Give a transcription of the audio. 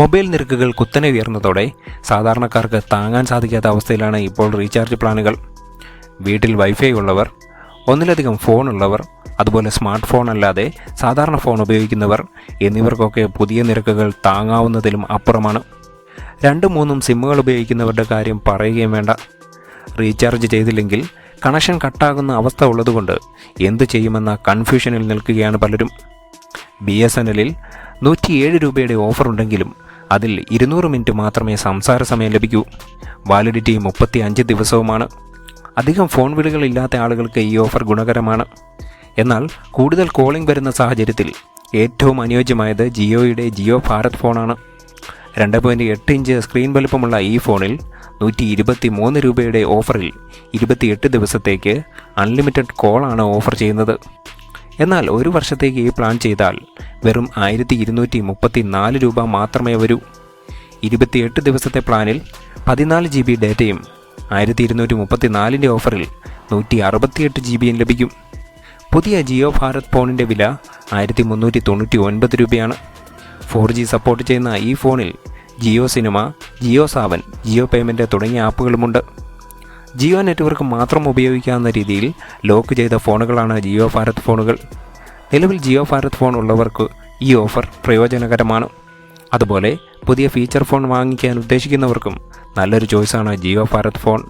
Mobile നിരക്കുകൾ കുത്തനെ ഉയർന്നതോടെ സാധാരണക്കാർക്ക് താങ്ങാൻ സാധിക്കാത്ത അവസ്ഥയിലാണ് ഇപ്പോൾ റീചാർജ് പ്ലാനുകൾ. വീട്ടിൽ വൈഫൈ ഉള്ളവർ ഒന്നിലധികം ഫോൺ ഉള്ളവർ അതുപോലെ സ്മാർട്ട് ഫോൺ അല്ലാതെ സാധാരണ ഫോൺ ഉപയോഗിക്കുന്നവർ എന്നിവർക്കൊക്കെ പുതിയ നിരക്കുകൾ താങ്ങാവുന്നതിലും അപ്പുറമാണ്. രണ്ടും മൂന്നും സിമ്മുകൾ ഉപയോഗിക്കുന്നവരുടെ കാര്യം പറയുകയും വേണ്ട. റീചാർജ് ചെയ്തില്ലെങ്കിൽ കണക്ഷൻ കട്ടാകുന്ന അവസ്ഥ ഉള്ളതുകൊണ്ട് എന്തു ചെയ്യുമെന്ന കൺഫ്യൂഷനിൽ നിൽക്കുകയാണ് പലരും. ബി എസ് എൻ എല്ലിൽ നൂറ്റിയേഴ് രൂപയുടെ ഓഫർ ഉണ്ടെങ്കിലും അതിൽ ഇരുന്നൂറ് മിനിറ്റ് മാത്രമേ സംസാര സമയം ലഭിക്കൂ. വാലിഡിറ്റി മുപ്പത്തി അഞ്ച് ദിവസവുമാണ്. അധികം ഫോൺ വിളികൾ ഇല്ലാത്ത ആളുകൾക്ക് ഈ ഓഫർ ഗുണകരമാണ്. എന്നാൽ കൂടുതൽ കോളിംഗ് വരുന്ന സാഹചര്യത്തിൽ ഏറ്റവും അനുയോജ്യമായത് ജിയോയുടെ ജിയോ ഭാരത് ഫോണാണ്. രണ്ട് പോയിന്റ് എട്ട് ഇഞ്ച് സ്ക്രീൻ വലുപ്പമുള്ള ഈ ഫോണിൽ നൂറ്റി ഇരുപത്തി മൂന്ന് രൂപയുടെ ഓഫറിൽ ഇരുപത്തിയെട്ട് ദിവസത്തേക്ക് അൺലിമിറ്റഡ് കോളാണ് ഓഫർ ചെയ്യുന്നത്. എന്നാൽ ഒരു വർഷത്തേക്ക് ഈ പ്ലാൻ ചെയ്താൽ വെറും ആയിരത്തി ഇരുന്നൂറ്റി മുപ്പത്തി നാല് രൂപ മാത്രമേ വരൂ. ഇരുപത്തിയെട്ട് ദിവസത്തെ പ്ലാനിൽ പതിനാല് ജി ബി ഡേറ്റയും ആയിരത്തി ഇരുന്നൂറ്റി മുപ്പത്തി നാലിന്റെ ഓഫറിൽ നൂറ്റി അറുപത്തിയെട്ട് ജി ബിയും ലഭിക്കും. പുതിയ ജിയോ ഭാരത് ഫോണിന്റെ വില ആയിരത്തി മുന്നൂറ്റി തൊണ്ണൂറ്റി ഒൻപത് രൂപയാണ്. ഫോർ ജി സപ്പോർട്ട് ചെയ്യുന്ന ഈ ഫോണിൽ Jio cinema Jio Saavn Jio payment തുടങ്ങിയ ആപ്പുകളുമുണ്ട്. ജിയോ നെറ്റ്വർക്ക് മാത്രം ഉപയോഗിക്കാവുന്ന രീതിയിൽ ലോക്ക് ചെയ്ത ഫോണുകളാണ് ജിയോ ഭാരത് ഫോണുകൾ. നിലവിൽ ജിയോ ഭാരത് ഫോൺ ഉള്ളവർക്ക് ഈ ഓഫർ പ്രയോജനകരമാണ്. അതുപോലെ പുതിയ ഫീച്ചർ ഫോൺ വാങ്ങിക്കാൻ ഉദ്ദേശിക്കുന്നവർക്കും നല്ലൊരു ചോയ്സാണ് ജിയോ ഭാരത് ഫോൺ.